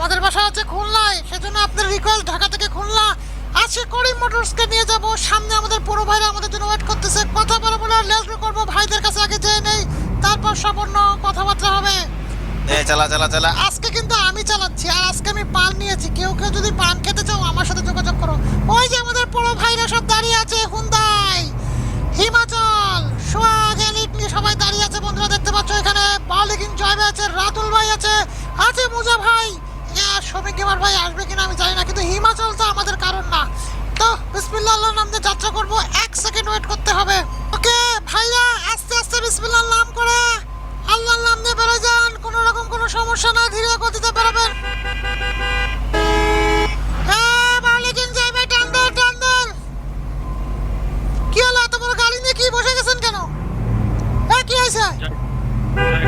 আমাদের বাসা আছে খুলনায় সেজন্য আপনার রিকোয়েস্ট ঢাকা থেকে খুলনা। আজকে করিম মোটরসকে নিয়ে যাব। সামনে আমাদের পুরো ভাইরা আমাদের জন্য ওয়েট করতেছে। কথা বলে বলে লেজরো করব। ভাইদের কাছে আগে যেয়ে নেই। তারপর সম্পূর্ণ কথাবার্তা হবে। এ চালা চালা চালা। আজকে কিন্তু আমি চালাচ্ছি। আর আজকে আমি পান নিয়েছি। কেউ কেউ যদি পান খেতে চাও আমার সাথে যোগাযোগ করো। ওই যে আমাদের পুরো ভাইরা সব দাঁড়িয়ে আছে হুন্দাই হিমাচল সোয়াগ এলিট নিয়ে সবাই দাঁড়িয়ে আছে। বন্ধুরা দেখতে পাচ্ছ এখানে। বালিকিন জয় আছে রাতুল ভাই আছে আছে মুজা ভাই। আর শ্রমিক গেমার ভাই আসবে কিনা আমি জানি না কিন্তু হিমাচল তো আমাদের কারণ না। তো বিসমিল্লাহ আল্লাহর নাম দিয়ে যাত্রা করব এক সেকেন্ড ওয়েট করতে হবে। ওকে ভাইয়া আস্তে আস্তে বিসমিল্লাহ নাম করে। আল্লাহর নাম নিয়ে বেরো যান কোনো রকম কোনো সমস্যা না ধীরে গতিতে বেরোবেন কি হলো এত বড় গাড়ি নিয়ে কি বসে গেছেন কেন? কি হয়েছে?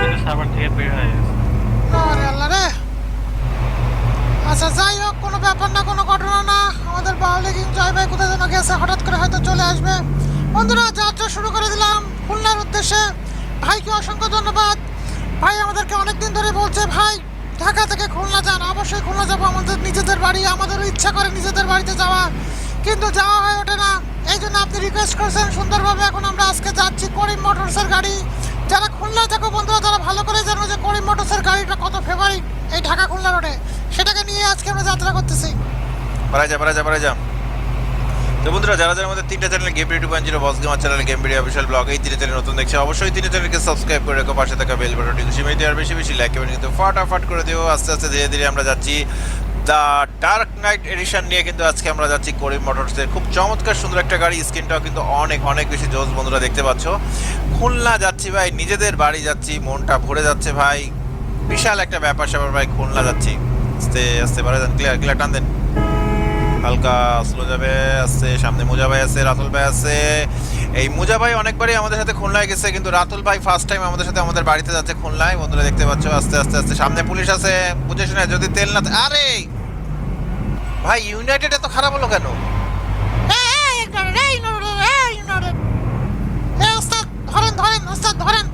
কিন্তু থেকে বের হয়ে গেছে। আরে আল্লাহ রে। আচ্ছা যাই হোক, কোনো ব্যাপার না, কোনো ঘটনা না। আমাদের বাউলিগিং জয় ভাই কোথায় যেন গেছে, হঠাৎ করে হয়তো চলে আসবে। বন্ধুরা, যাত্রা শুরু করে দিলাম খুলনার উদ্দেশ্যে। ভাইকে অসংখ্য ধন্যবাদ। ভাই আমাদেরকে অনেকদিন ধরে বলছে, ভাই, ঢাকা থেকে খুলনা যান। অবশ্যই খুলনা যাব। আমাদের নিজেদের বাড়ি, আমাদেরও ইচ্ছা করে নিজেদের বাড়িতে যাওয়া। কিন্তু যাওয়া হয়ে ওঠে না। এই জন্য আপনি রিকোয়েস্ট করছেন, সুন্দরভাবে এখন আমরা আজকে যাচ্ছি করিম মোটরসের গাড়ি। যারা খুলনায় থাকো বন্ধুরা তারা ভালো করে জানো যে করিম মোটরসের গাড়িটা কত ফেভারিট এই ঢাকা খুলনা রোডে সেটাকে নিয়ে আজকে আমরা যাত্রা করতেছি। পারা যা পারা যা পারা যা। তো বন্ধুরা, যারা যারা আমাদের তিনটা channel game two point zero boss gamer channel game video official blog এই তিনটা চ্যানেল নতুন দেখছে, অবশ্যই তিনটা চ্যানেলকে সাবস্ক্রাইব করে রেখো, পাশে থাকা বেল বাটনটি খুশি আর বেশি বেশি লাইক এবং কিন্তু ফাটাফাট করে দিও। আস্তে আস্তে ধীরে ধীরে আমরা যাচ্ছি। দ্য ডার্ক নাইট এডিশন নিয়ে কিন্তু আজকে আমরা যাচ্ছি করিম মোটরসের খুব চমৎকার সুন্দর একটা গাড়ি, স্ক্রিনটাও কিন্তু অনেক অনেক বেশি জোস বন্ধুরা দেখতে পাচ্ছ। খুলনা যাচ্ছি ভাই, নিজেদের বাড়ি যাচ্ছি, মনটা ভরে যাচ্ছে ভাই। বিশাল একটা ব্যাপার স্যাপার ভাই, খুলনা যাচ্ছি। আস্তে আস্তে বাড়ি যান ক্লিয়ার ক্লিয়ার টান দেন। হালকা স্লো যাবে আসছে সামনে মুজা ভাই আছে, রাতুল ভাই আছে। এই মুজা ভাই অনেকবারই আমাদের সাথে খুলনায় গেছে, কিন্তু রাতুল ভাই ফার্স্ট টাইম আমাদের সাথে আমাদের বাড়িতে যাচ্ছে খুলনায়। বন্ধুরা দেখতে পাচ্ছ, আস্তে আস্তে আস্তে, সামনে পুলিশ আছে। বুঝে শুনে যদি তেল না আরে! ভাই ইউনাইটেড এত খারাপ হলো কেন? ধরেন ধরেন ওস্তাদ ধরেন।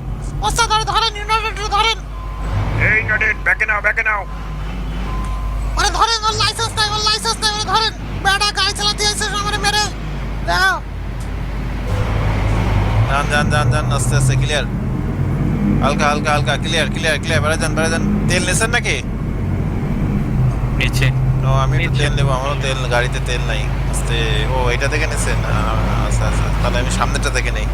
ওস্তাদ ধরে ধরেন ইউনাইটেড ধরেন। এই ব্যাকে নাও ব্যাকে নাও। ধরেন ওর লাইসেন্স নাই ওর লাইসেন্স নাই ওরে ধরেন। বেটা গাড়ি চালাতে এসে আমার মেরে। দাও যান যান যান যান আস্তে আস্তে ক্লিয়ার হালকা হালকা হালকা ক্লিয়ার ক্লিয়ার ক্লিয়ার বেড়ে যান বেড়ে যান। তেল নাকি? নিচে ও আমি একটু তেল নেব আমারও তেল গাড়িতে তেল নাই। আস্তে ও এটা থেকে নিছেন? আচ্ছা আচ্ছা তাহলে আমি সামনেটা থেকে নেই।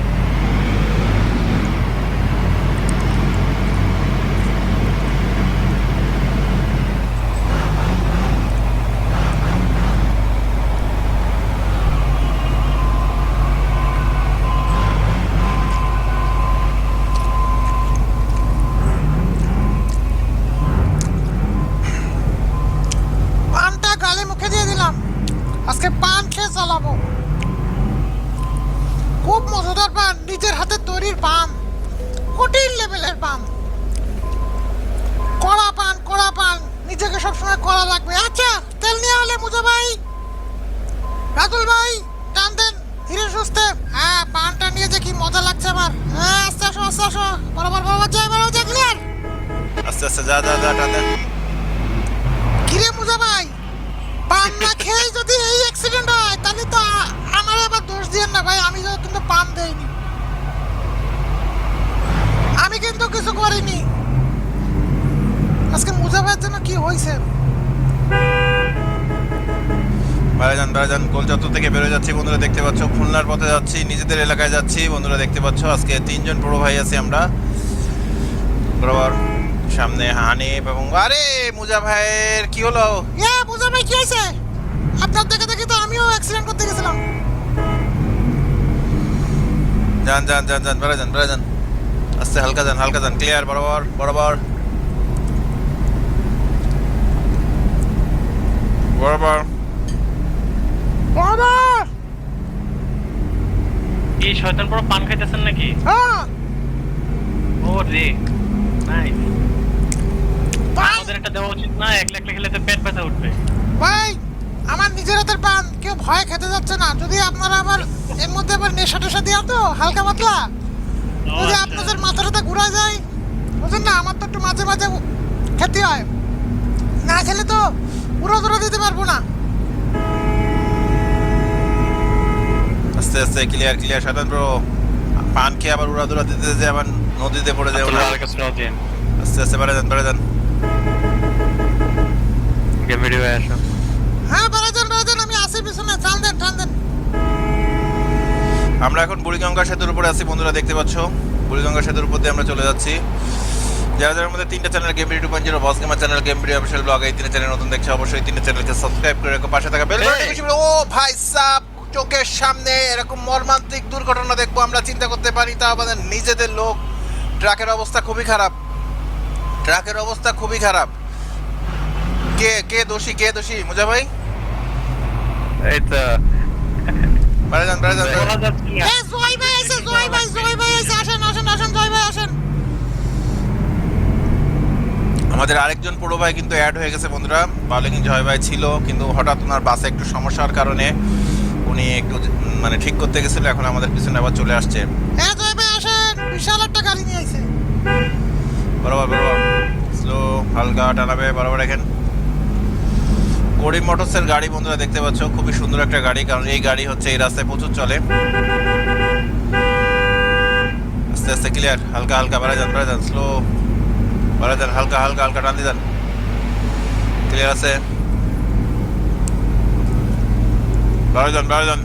চালাবো খুব মজাদার পান নিজের হাতে তৈরির কঠিন লেভেলের কড়া পান কড়া পান নিজেকে সবসময় কড়া লাগবে। আচ্ছা তেল নিয়ে হলে মুজা ভাই রাতুল ভাই টান দেন ধীরে সুস্থে। হ্যাঁ পানটা নিয়ে যে কি মজা লাগছে আমার। হ্যাঁ আস্তে আসো আস্তে আসো। বরাবর বরাবর যাই বরাবর যাই ক্লিয়ার আস্তে আস্তে যা যা যা টান দেন। কিরে মুজা ভাই? পান না খেয়ে যদি এই অ্যাক্সিডেন্ট হয়, তাহলে তো আমার আবার দোষ দিয়েন না ভাই আমি কিন্তু পান দেইনি। আমি কিন্তু কিছু করিনি। আজকে মুজা ভাইয়ের জন্য কি হয়েছে বাইরে যান কলকাতা থেকে বেরোয় যাচ্ছি। বন্ধুরা, দেখতে পাচ্ছ, খুলনার পথে যাচ্ছি, নিজেদের এলাকায় যাচ্ছি। বন্ধুরা, দেখতে পাচ্ছ, আজকে তিনজন বড় ভাই আছি আমরা। বরাবর। সামনে হানিফ এবং আরে মুজা ভাইয়ের কি হলো? এ মুজা ভাই কি হয়েছে? আপনার দেখে দেখে তো আমিও অ্যাক্সিডেন্ট করতে গেছিলাম। যান যান যান যান বেড়ে যান বেড়ে যান। আস্তে হালকা যান হালকা যান ক্লিয়ার বরাবর বরাবর। বরাবর। বাবা কি শয়তান পুরো পান খাইতেছেন নাকি? হ্যাঁ। ও রে নাইস পান? একটা দেওয়া উচিত না একলা একলা খেলে তো পেট ব্যথা উঠবে। ভাই আমার নিজের হাতের পান কেউ ভয় খেতে যাচ্ছে না। যদি আপনারা আবার এর মধ্যে আবার নেশা টেশা দেওয়া তো হালকা পাতলা? যদি আচ্ছা। আপনাদের মাথাটা ঘুরা যায় বুঝলেন না আমার তো একটু মাঝে মাঝে খেতে হয়। না খেলে তো পুরো দূরে দিতে পারব না। আস্তে আস্তে ক্লিয়ার ক্লিয়ার সাধারণ ব্রো পান খেয়ে আবার উড়াদুরা দিতে যে আবার নদীতে পড়ে কাছে দিন আস্তে আস্তে বেড়ে যান বেড়ে যান আসো। হ্যাঁ বেড়াজান বেড়াজান আমি আসি পিছনে টান দেন টান দেন। আমরা এখন বুড়িগঙ্গা সেতুর উপরে আছি বন্ধুরা দেখতে পাচ্ছ? বুড়িগঙ্গা সেতুর উপর দিয়ে আমরা চলে যাচ্ছি। যারা তিনটা channel game video two point zero boss gamer channel game video official blog এই তিনটা চ্যানেল নতুন দেখছে অবশ্যই তিনটা চ্যানেলকে সাবস্ক্রাইব করে রেখো পাশে থাকা বেল ও ভাই সাব চোখের সামনে এরকম মর্মান্তিক দুর্ঘটনা দেখব আমরা চিন্তা করতে পারি তা আমাদের নিজেদের লোক। ট্রাকের অবস্থা খুবই খারাপ। ট্রাকের অবস্থা খুবই খারাপ। কে কে দোষী কে দোষী? মুজা ভাই? এই তো। বেড়ে যান বেড়ে যান। এ জয় ভাই এসে জয় ভাই জয় ভাই এসে আসেন আসেন আসেন জয় ভাই আসেন। আমাদের আরেকজন পুরো ভাই কিন্তু অ্যাড হয়ে গেছে বন্ধুরা। বাউলিং জয় ভাই ছিল কিন্তু হঠাৎ ওনার বাসে একটু সমস্যার কারণে উনি একটু মানে ঠিক করতে গেছিল এখন আমাদের পিছনে আবার চলে আসছে। এ জয় ভাই আসেন। বিশাল একটা গাড়ি নিয়ে আইছে। বরাবর বরাবর। হালকা টানাবে বরাবর দেখেন করিম মোটরসের গাড়ি বন্ধুরা দেখতে পাচ্ছ খুবই সুন্দর একটা গাড়ি কারণ এই গাড়ি হচ্ছে এই রাস্তায় প্রচুর চলে। আস্তে আস্তে ক্লিয়ার হালকা হালকা বাড়া যান বাড়া যান স্লো বাড়া যান হালকা হালকা হালকা টান দিয়ে যান। ক্লিয়ার আছে? বাড়া যান বাড়া যান।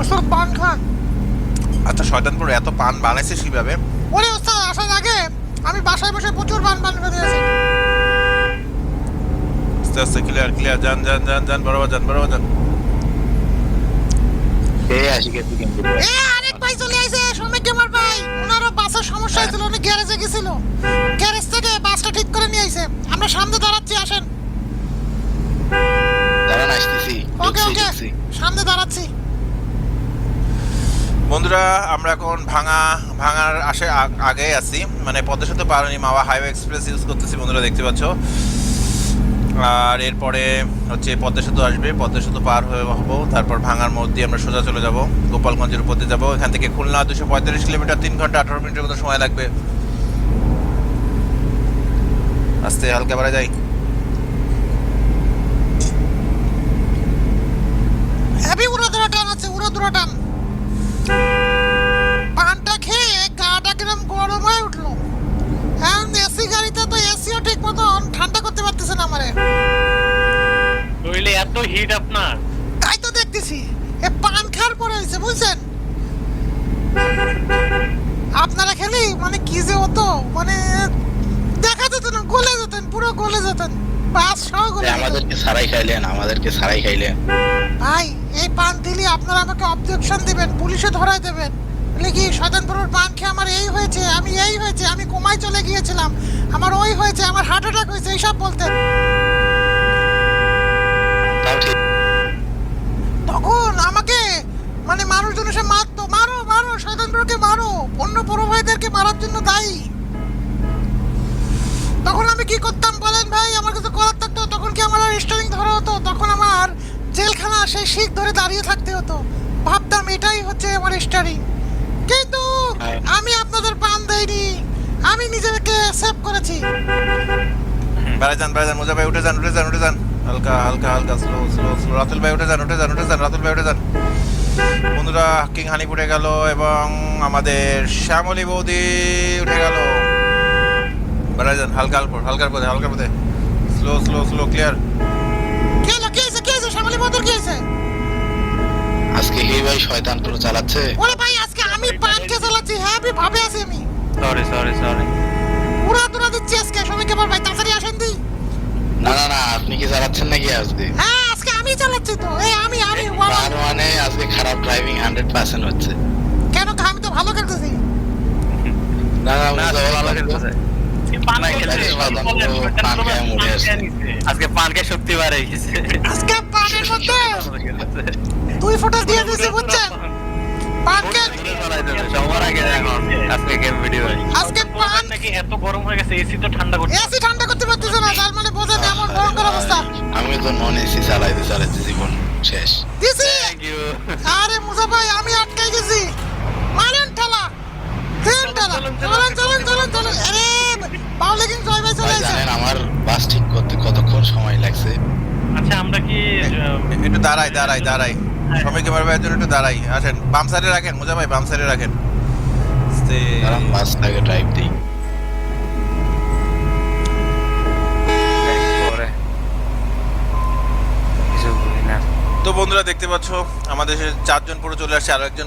ওসব পান খান। আচ্ছা শয়তানপুর এত পান বানাইছিস কীভাবে ওরে ওস্তাদ আসার আগে আমি বাসায় বসে প্রচুর পান পান করে দিয়েছি। আস্তে আস্তে ক্লিয়ার ক্লিয়ার যান যান যান যান বরাবর যান বরাবর যান। এই আসি গেছে গেম ভিডিও এ আরেক ভাই চলে আইছে শ্রমিক গেমার ভাই। ওনারও বাসের সমস্যা হয়েছিল উনি গ্যারেজে গেছিল। গ্যারেজ থেকে বাসটা ঠিক করে নিয়ে আইছে। আমরা সামনে দাঁড়াচ্ছি আসেন। দাঁড়ান আসতেছি। ওকে ওকে। সামনে দাঁড়াচ্ছি। বন্ধুরা, আমরা এখন ভাঙা, ভাঙার আসে আগে আছি। মানে পদ্মা সেতু পারানি মাওয়া হাইওয়ে এক্সপ্রেস ইউজ করতেছি বন্ধুরা, দেখতে পাচ্ছ। আর এরপরে হচ্ছে পদ্মা সেতু আসবে। পদ্মা সেতু পার হয়ে হব, তারপর ভাঙার মোড় দিয়ে আমরা সোজা চলে যাব, গোপালগঞ্জের উপর দিয়ে যাব। এখান থেকে খুলনা দুশো পঁয়তাল্লিশ কিলোমিটার, তিন ঘণ্টা আঠারো মিনিটের মতো সময় লাগবে। আস্তে, হালকা বাড়া যাই। হেভি উড়াদুরা টান আছে উড়া উড়াদুরা টান। পানটা খেয়ে গাটা কিরম গরম হয়ে উঠল। এখন এসি গাড়িতে তো এসিও ঠিক মতো ঠান্ডা করতে পারতেছে না আমারে। নইলে এত হিট আপনার। তাই তো দেখতেছি এ পান খাওয়ার পরে হয়েছে বুঝছেন? আপনারা খেলি মানে কি যে হতো মানে দেখা যেত না গলে যেতেন পুরো গলে যেতেন। সহ গলে। আমাদেরকে সারাই খাইলেন আমাদেরকে সারাই খাইলেন। ভাই এই পান দিলে আপনারা আমাকে অবজেকশন দিবেন পুলিশে ধরাই দেবেন। কি শয়তানপুরের পান খেয়ে আমার এই হয়েছে আমি এই হয়েছে আমি কোমায় চলে গিয়েছিলাম। আমার ওই হয়েছে আমার হার্ট অ্যাটাক হয়েছে এইসব বলতেন। তাও তখন আমাকে মানে মানুষজন এসে মারতো মারো মারো শয়তানপুরকে মারো অন্য বড় ভাইদেরকে মারার জন্য দায়ী। তখন আমি কি করতাম বলেন ভাই? আমার কাছে করার থাকতো তখন কি আমার স্টারিং ধরা হতো? তখন আমার জেলখানা সেই শিখ ধরে দাঁড়িয়ে থাকতে হতো। ভাবতাম এটাই হচ্ছে আমার স্টারিং। কিন্তু হ্যাঁ। আমি আপনাদের পান দেইনি। আমি নিজেকে সেভ করেছি। বেড়া যান বেড়া যান মোজা ভাই উঠে যান উঠে যান উঠে যান। হালকা হালকা হালকা স্লো স্লো স্লো রাতুল ভাই উঠে যান উঠে যান উঠে যান রাতুল ভাই উঠে যান। বন্ধুরা কিং হানি উঠে গেল এবং আমাদের শ্যামলী বৌদি উঠে গেল। বেড়া যান হালকা হালকা হালকার পথে হালকার পথে। স্লো স্লো স্লো ক্লিয়ার কি হলো কি কি শ্যামলী বদর কি আজকে হে ভাই শয়তান পুরো চালাচ্ছে। ওরে ভাই আজকে আমি পান খেয়ে চালাচ্ছি। হ্যাঁ আমি ভাবে আছি আমি। সরি সরি সরি উড়া দুরা দিচ্ছি আজকে সবাইকে বল ভাই তাড়াতাড়ি আসেন দি। না না না আপনি কি চালাচ্ছেন নাকি আজকে? হ্যাঁ আজকে আমি চালাচ্ছি তো। এই আমি আমি। মানে আজকে খারাপ ড্রাইভিং হান্ড্রেড পার্সেন্ট হচ্ছে। কেন? আমি তো ভালো করতেছি। না না ভালো পারলাম আজকে পান শক্তি বাড়ে গেছে। আজকে পানের মধ্যে দুই ফোঁটা দিয়ে দিয়েছি বুঝছেন? পানকে সবার আগে এখন আজকে গেম ভিডিও আজকে পান নাকি এত গরম হয়ে গেছে এসি তো ঠান্ডা এসি ঠান্ডা করতে পারতেছে না তার মানে ভয়ঙ্কর অবস্থা। আমি তো নন এসি চালাইতে চালাইতে জীবন শেষ। দিছি। আরে মুজা ভাই আমি সময় লাগছে। আচ্ছা আমরা কি হ্যাঁ, একটু দাঁড়াই দাঁড়াই দাঁড়াই। হ্যাঁ। সবাইকে বার জন্য একটু দাঁড়াই। আসেন বাম সাইডে রাখেন মোজা ভাই বাম সাইডে রাখেন। দাঁড়ান বাস আগে ড্রাইভ দিই। তো বন্ধুরা দেখতে পাচ্ছ আমাদের চারজন পুরো চলে আসছে আরও একজন